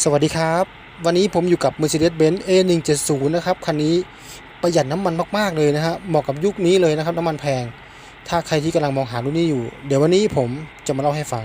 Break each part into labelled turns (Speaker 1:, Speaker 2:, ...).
Speaker 1: สวัสดีครับ วันนี้ผมอยู่กับ Mercedes-Benz A170 นะครับ คันนี้ประหยัดน้ำมันมาก ๆ เลยนะฮะเหมาะกับยุคนี้เลยนะครับ น้ำมันแพง ถ้าใครที่กำลังมองหารุ่นนี้อยู่ เดี๋ยววันนี้ผมจะมาเล่าให้ฟัง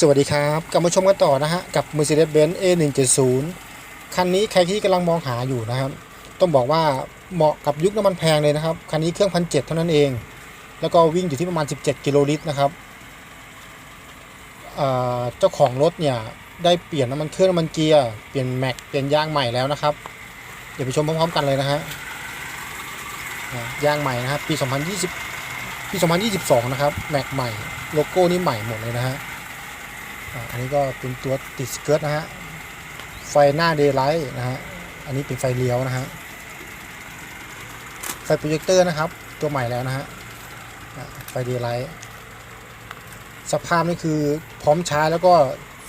Speaker 1: สวัสดีครับกลับมาชมกันต่อนะฮะ กับ Mercedes-Benz A170 คันนี้ใครที่กำลังมองหาอยู่นะครับ ต้องบอกว่าเหมาะกับยุคน้ำมันแพงเลยนะครับ คันนี้เครื่องพันเเท่านั้นเอง แล้วก็วิ่งอยู่ที่ประมาณ 17 กิโลลิตรนะครับเจ้าของรถเนี่ย ได้เปลี่ยนน้ำมันเครื่องน้ำมันเกียร์ เปลี่ยนแม็ก เปลี่ยนยางใหม่แล้วนะครับ เดี๋ยวไปชมพร้อมๆกันเลยนะฮะ ยางใหม่นะครับ ปี 2020 ปี 2022 นะครับ แม็กใหม่ โลโก้นี่ใหม่หมดเลยนะฮะ อันนี้ก็เป็นตัวติดสเกิร์ตนะฮะ ไฟหน้าเดย์ไลท์นะฮะ อันนี้เป็นไฟเลี้ยวนะฮะ ไฟโปรเจคเตอร์นะครับ ตัวใหม่แล้วนะฮะ ไฟเดย์ไลท์สภาพนี่คือพร้อมใช้แล้วก็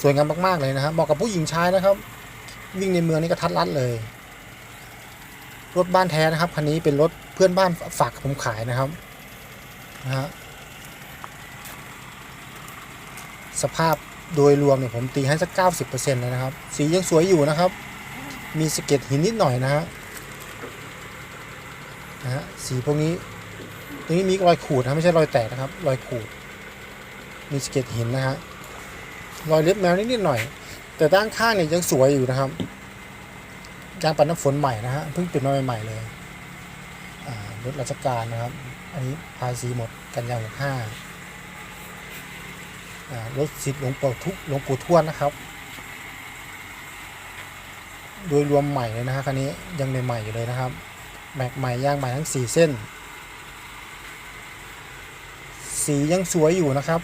Speaker 1: สวยงามมาก ๆ เลยนะฮะเหมาะกับผู้หญิงใช้นะครับ วิ่งในเมืองนี่ก็ทัดรัดเลย รถบ้านแท้นะครับคันนี้เป็นรถเพื่อนบ้านฝากผมขายนะครับนะฮะสภาพ โดยรวมเนี่ยผมตีให้สัก 90%เลยนะครับ สียังสวยอยู่นะครับ มีสเก็ดหินนิดหน่อยนะฮะนะฮะสีพวกนี้ตรงนี้มีรอยขูดนะไม่ใช่รอยแตกนะครับ รอยขูด มีสเก็ดหินนะฮะรอยเล็บแมวนิดๆหน่อย แต่ด้านข้างเนี่ยยังสวยอยู่นะครับยางปัดน้ำฝนใหม่นะฮะเพิ่งติดมาใหม่ๆเลยรถราชการนะครับ อันนี้ภาษีหมดกันยาหกห้า รถสิทธิ์หลวงปู่ทุกหลวงปู่ทวดนะครับ โดยรวมใหม่เลยนะฮะคันนี้ยังใหม่ๆอยู่เลยนะครับ แม็กใหม่ย่างใหม่ทั้ง 4 เส้น สียังสวยอยู่นะครับ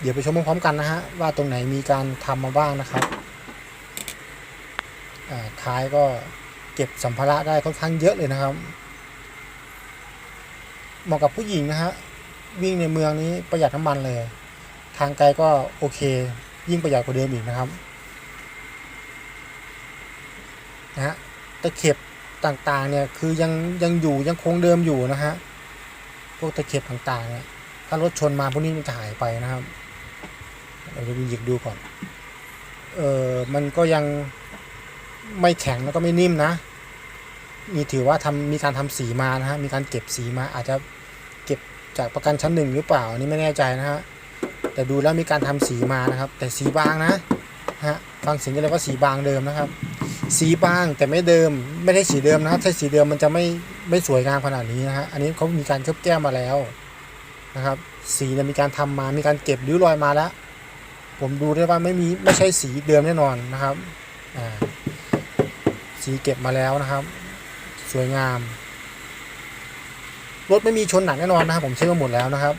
Speaker 1: เดี๋ยวไปชมพร้อมๆกันนะฮะว่าตรงไหนมีการทำมาบ้างนะครับท้ายก็เก็บสัมภาระได้ค่อนข้างเยอะเลยนะครับ เหมาะกับผู้หญิงนะฮะวิ่งในเมืองนี้ประหยัดน้ำมันเลย ทางไกลก็โอเค ยิ่งประหยัดกว่าเดิมอีกนะครับนะฮะตะเข็บต่างๆเนี่ยคือยังยังอยู่ยังคงเดิมอยู่นะฮะพวกตะเข็บต่างๆเนี่ยถ้ารถชนมาพวกนี้มันจะหายไปนะครับเราจะหยิบดูก่อนเออมันก็ยังไม่แข็งแล้วก็ไม่นิ่มนะ มีถือว่าทำมีการทำสีมานะฮะมีการเก็บสีมาอาจจะเก็บจากประกันชั้นหนึ่งหรือเปล่าอันนี้ไม่แน่ใจนะฮะ แต่ดูแล้วมีการทำสีมานะครับ แต่สีบางนะฮะฟังเสียงกันเลยว่าสีบางเดิมนะครับ สีบางแต่ไม่เดิมไม่ได้สีเดิมนะครับถ้าสีเดิมมันจะไม่ไม่สวยงามขนาดนี้นะฮะอันนี้เขามีการเคลือบแก้มมาแล้วนะครับ สีเนี่ยมีการทำมามีการเก็บริ้วรอยมาแล้ว ผมดูได้ว่าไม่มีไม่ใช่สีเดิมแน่นอนนะครับอ่าสีเก็บมาแล้วนะครับ สวยงามรถไม่มีชนหนักแน่นอนนะครับ ผมเช็คมาหมดแล้วนะครับ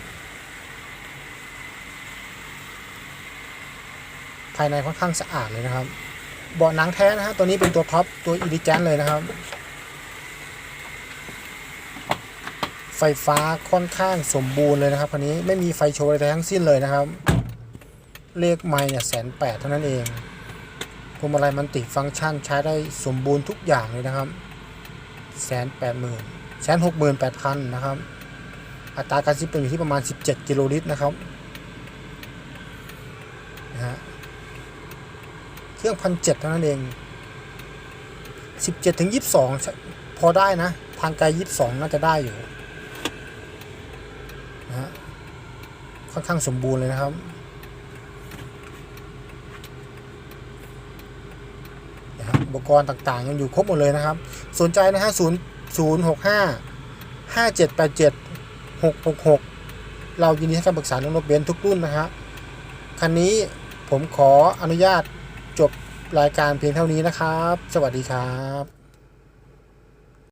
Speaker 1: ภายในค่อนข้างสะอาดเลยนะครับเบาะหนังแท้นะฮะตัวนี้เป็นตัวท็อปตัวอีดิแจนเลยนะครับ ไฟฟ้าค่อนข้างสมบูรณ์เลยนะครับคันนี้ไม่มีไฟโชว์อะไรทั้งสิ้นเลยนะครับ เลขไม่เนี่ยแสนแปดเท่านั้นเองพวงมาลัยมันติฟังก์ชันใช้ได้สมบูรณ์ทุกอย่างเลยนะครับแสนแปดหมื่นแสนหกหมื่นแปดพันนะครับ อัตราการซิปเป็นอยู่ที่ประมาณ 17 กิโลลิตรนะครับนะฮะ รื่องพันเจ็ดเท่านั้นเองสิบเจ็ดถึงยี่สิบสองพอได้นะ ทางไกลยี่สิบสองน่าจะได้อยู่นะฮะค่อนข้างสมบูรณ์เลยนะครับนะฮะอุปกรณ์ต่างๆ ยังอยู่ครบหมดเลยนะครับ สนใจนะฮะศูนย์ศูนย์หกห้าห้าเจ็ดแปดเจ็ดหกหกหกเรายินดีให้คำปรึกษาเรื่องรถเบนซ์ทุกรุ่นนะฮะ คันนี้ผมขออนุญาต รายการเพียงเท่านี้นะครับ สวัสดีครับ